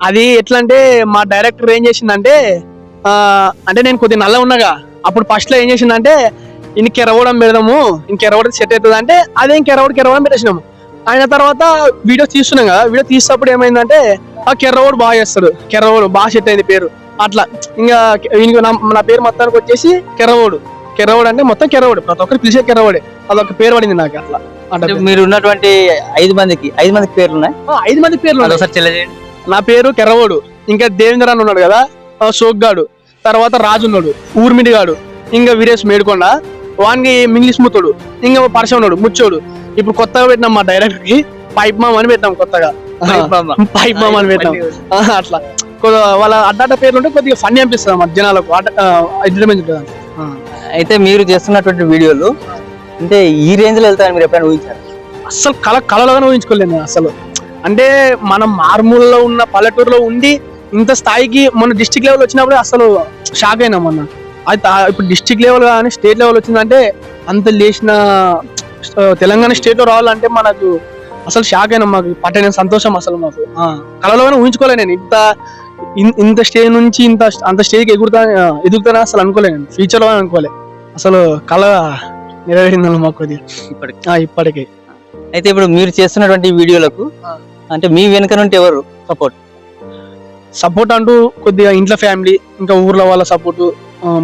అది ఎట్లా అంటే మా డైరెక్టర్ ఏం చేసిందంటే ఆ, అంటే నేను కొద్దిగా నల్ల ఉన్నాగా అప్పుడు ఫస్ట్లో ఏం చేసిందంటే ఇంక ఎరవడం పెడదాము ఇంక ఎరవడం సెట్ అవుతుంది అంటే అదే ఇంక ఎరవడం కెరవడం పెట్టేసినాము. అయిన తర్వాత వీడియో తీస్తున్నాం కదా వీడియో తీసినప్పుడు ఏమైందంటే ఆ కెర్రవోడు బాగా చేస్తాడు కెర్రవోడు బాగా సెట్ అయింది పేరు. అట్లా ఇంకా నా పేరు మొత్తానికి వచ్చేసి కెర్రవోడు కెర్రవోడు అంటే మొత్తం కెర్రవోడు ప్రతి ఒక్కరు పిలిచే కెర్రవోడే అదొక పేరు పడింది నాకు అట్లా. అంటే మీరు ఉన్నటువంటి ఐదు మందికి ఐదు మందికి పేర్లు ఉన్నాయి? ఆ, ఐదు మంది పేర్లు తెలియజేయండి నా పేరు కెర్రవోడు ఇంకా దేవేంద్ర అని ఉన్నాడు కదా సోగ్గాడు. తర్వాత రాజు ఉన్నాడు ఊర్మిడిగాడు ఇంకా వీరేష్ మేడుకొండ. వానికి ఇంగ్లీష్ ముత్తుడు ఇంకా పరశ ఉన్నాడు ముచ్చోడు. ఇప్పుడు కొత్తగా పెట్టినాం మా డైరెక్టర్కి పైప్ మామ్ అని పెట్టాం కొత్తగా. పైప్ మామ్ అని పెట్టాం. ఆ, అట్లా. వాళ్ళ అడ్డాట పేర్లు ఉంటే కొద్దిగా ఫన్నీ అనిపిస్తుంది అన్నమాట జనాలకు. ఎంటర్టైన్మెంట్. అయితే మీరు చేస్తున్నటువంటి వీడియోలు అంటే ఈ రేంజ్లో వెళ్తారని మీరు ఎప్పుడైనా ఊహించారు? అస్సలు కళ కళలుగానే ఊహించుకోలేను నేను అసలు అంటే మనం మారుమూలలో ఉన్న పల్లెటూరులో ఉండి ఇంత స్థాయికి మన డిస్ట్రిక్ట్ లెవెల్ వచ్చినప్పుడు అసలు షాక్ అయినా మొన్న. అది ఇప్పుడు డిస్ట్రిక్ట్ లెవెల్ కానీ స్టేట్ లెవెల్ వచ్చిందంటే అంత లేచిన తెలంగాణ స్టేట్లో రావాలంటే మనకు అసలు షాక్ అయినా మాకు. పట్టని సంతోషం అసలు మాకు. ఆ, కళలోగానే ఊహించుకోలే నేను. ఇంత ఇంత స్టేజ్ నుంచి ఇంత అంత స్టేజ్కి ఎగురుతా ఎదుగుతానే అసలు అనుకోలే నేను. ఫ్యూచర్లో అనుకోలే. అసలు కళ నెరవేరిందన్న మాకు ఇప్పటికి. ఇప్పటికే. అయితే ఇప్పుడు మీరు చేస్తున్నటువంటి వీడియోలకు. అంటే మీ వెనుక నుండి ఎవరు సపోర్ట్ సపోర్ట్ అంటూ కొద్దిగా ఇంట్లో ఫ్యామిలీ ఇంకా ఊర్లో వాళ్ళ సపోర్టు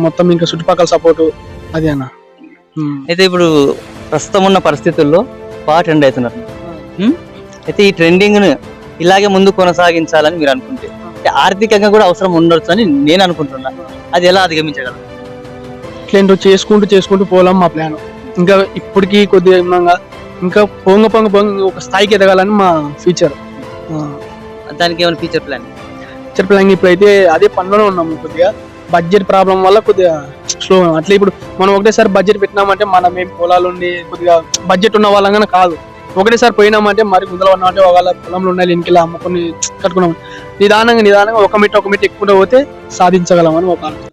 మొత్తం ఇంకా చుట్టుపక్కల సపోర్టు అది అన్న. అయితే ఇప్పుడు ప్రస్తుతం ఉన్న పరిస్థితుల్లో బాగా ట్రెండ్ అవుతున్నారు? అయితే ఈ ట్రెండింగ్ను ఇలాగే ముందు కొనసాగించాలని మీరు అనుకుంటే ఆర్థికంగా కూడా అవసరం ఉండొచ్చు అని నేను అనుకుంటున్నా. అది ఎలా అధిగమించగలరు ఇట్లాంటి చేసుకుంటూ చేసుకుంటూ పోలాం మా ప్లాన్ ఇంకా ఇప్పటికి కొద్దిగా ఉన్నాగా ఇంకా పొంగ పొంగ పొంగ ఒక స్థాయికి ఎదగాలని మా ఫ్యూచర్ దానికి ఏమైనా ఫీచర్ ప్లాన్ ఫ్యూచర్ ప్లాన్ ఇప్పుడైతే అదే పనిలోనే ఉన్నాము కొద్దిగా. బడ్జెట్ ప్రాబ్లం వల్ల కొద్దిగా స్లో అట్లా ఇప్పుడు మనం ఒకటేసారి బడ్జెట్ పెట్టినామంటే మనం ఏం పొలాలు ఉండి కొద్దిగా బడ్జెట్ ఉన్న వాళ్ళంగానే కాదు. ఒకటేసారి పోయినామంటే మరి ముందర ఉన్నామంటే వాళ్ళ పొలంలో ఉన్నాయి ఇంకెలా అమ్ముకొని కట్టుకున్నాం. నిదానంగా నిదానంగా ఒక మీటర్ ఒక మీటర్ ఎక్కువ పోతే సాధించగలమని ఒక ఆలోచన.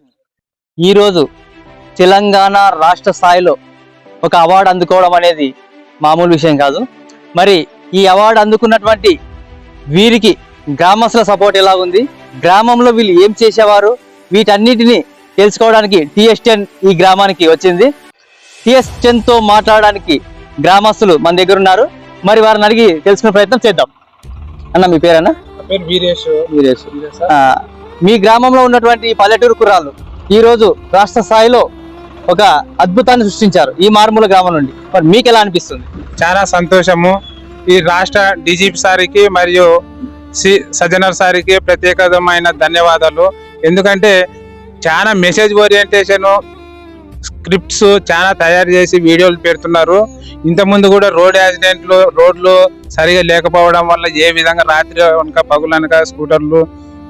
ఈ రోజు తెలంగాణ రాష్ట్ర స్థాయిలో ఒక అవార్డు అందుకోవడం అనేది మామూలు విషయం కాదు. మరి ఈ అవార్డు అందుకున్నటువంటి వీరికి గ్రామస్తుల సపోర్ట్ ఎలా ఉంది? గ్రామంలో వీళ్ళు ఏం చేసేవారు? వీటన్నిటిని తెలుసుకోవడానికి టిఎస్ టెన్ ఈ గ్రామానికి వచ్చింది. టిఎస్ టెన్తో మాట్లాడడానికి గ్రామస్తులు మన దగ్గర ఉన్నారు. మరి వారిని అడిగి తెలుసుకునే ప్రయత్నం చేద్దాం. అన్న మీ పేరన్నా? పేరు వీరేష్. వీరేష్. ఆ, మీ గ్రామంలో ఉన్నటువంటి పల్లెటూరు కుర్రాళ్ళు ఈ రోజు రాష్ట్ర స్థాయిలో ఒక అద్భుతాన్ని సృష్టించారు ఈ మారుమూల గ్రామం నుండి. మరి మీకు ఎలా అనిపిస్తుంది? చాలా సంతోషము. ఈ రాష్ట్ర డీజీపీ సారికి మరియు సి సజ్జనర్ సారికి ప్రత్యేకమైన ధన్యవాదాలు. ఎందుకంటే చాలా మెసేజ్ ఓరియంటేషన్ స్క్రిప్ట్స్ చాలా తయారు చేసి వీడియోలు పెడుతున్నారు. ఇంతకుముందు కూడా రోడ్ యాక్సిడెంట్లు రోడ్లు సరిగా లేకపోవడం వల్ల ఏ విధంగా రాత్రి అనక పగులనక స్కూటర్లు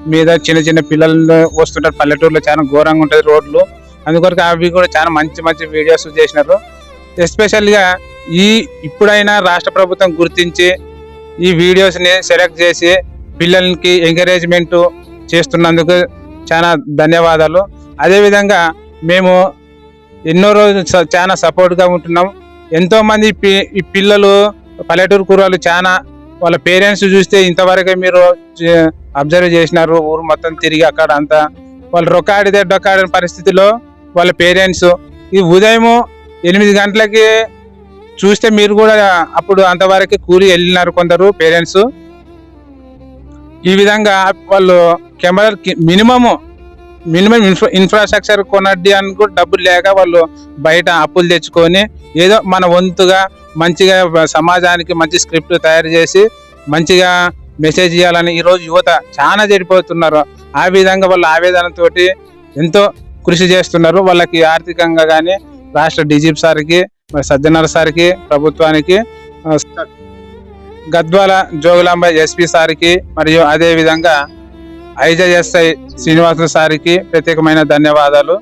మీద చిన్న చిన్న పిల్లలు వస్తుంటారు. పల్లెటూరులో చాలా ఘోరంగా ఉంటుంది రోడ్లు. అందుకొరకు అవి కూడా చాలా మంచి మంచి వీడియోస్ చేసినారు. ఎస్పెషల్గా ఈ ఇప్పుడైనా రాష్ట్ర ప్రభుత్వం గుర్తించి ఈ వీడియోస్ని సెలెక్ట్ చేసి పిల్లలకి ఎంకరేజ్మెంట్ చేస్తున్నందుకు చాలా ధన్యవాదాలు. అదేవిధంగా మేము ఎన్నో రోజులు చాలా సపోర్ట్గా ఉంటున్నాం. ఎంతోమంది పి- ఈ పిల్లలు పల్లెటూరు కూరలు చాలా వాళ్ళ పేరెంట్స్ చూస్తే ఇంతవరకే మీరు అబ్జర్వ్ చేసినారు. ఊరు మొత్తం తిరిగి అక్కడ అంతా. వాళ్ళు రొక్కాడితే డొక్కాడిన పరిస్థితిలో వాళ్ళ పేరెంట్స్. ఈ ఉదయం ఎనిమిది గంటలకి చూస్తే మీరు కూడా అప్పుడు అంతవరకు కూలి వెళ్ళినారు కొందరు పేరెంట్స్. ఈ విధంగా వాళ్ళు camera minimum minimum infra infrastructure కొనడ్డి అనుకుంటే డబ్బులు లేక వాళ్ళు బయట అప్పులు తెచ్చుకొని ఏదో మన వంతుగా మంచిగా సమాజానికి మంచి స్క్రిప్ట్ తయారు చేసి మంచిగా మెసేజ్ ఇవ్వాలని ఈరోజు యువత చాలా చెడిపోతున్నారు. ఆ విధంగా వాళ్ళ ఆవేదనతోటి ఎంతో కృషి చేస్తున్నారు. వాళ్ళకి ఆర్థికంగా కానీ రాష్ట్ర డీజీపీ సార్కి మరి సజ్జనర్ సార్కి ప్రభుత్వానికి గద్వాల జోగులాంబ ఎస్పీ సార్కి మరియు అదే విధంగా ఐజఎస్ఐ శ్రీనివాసులు సార్కి ప్రత్యేకమైన ధన్యవాదాలు.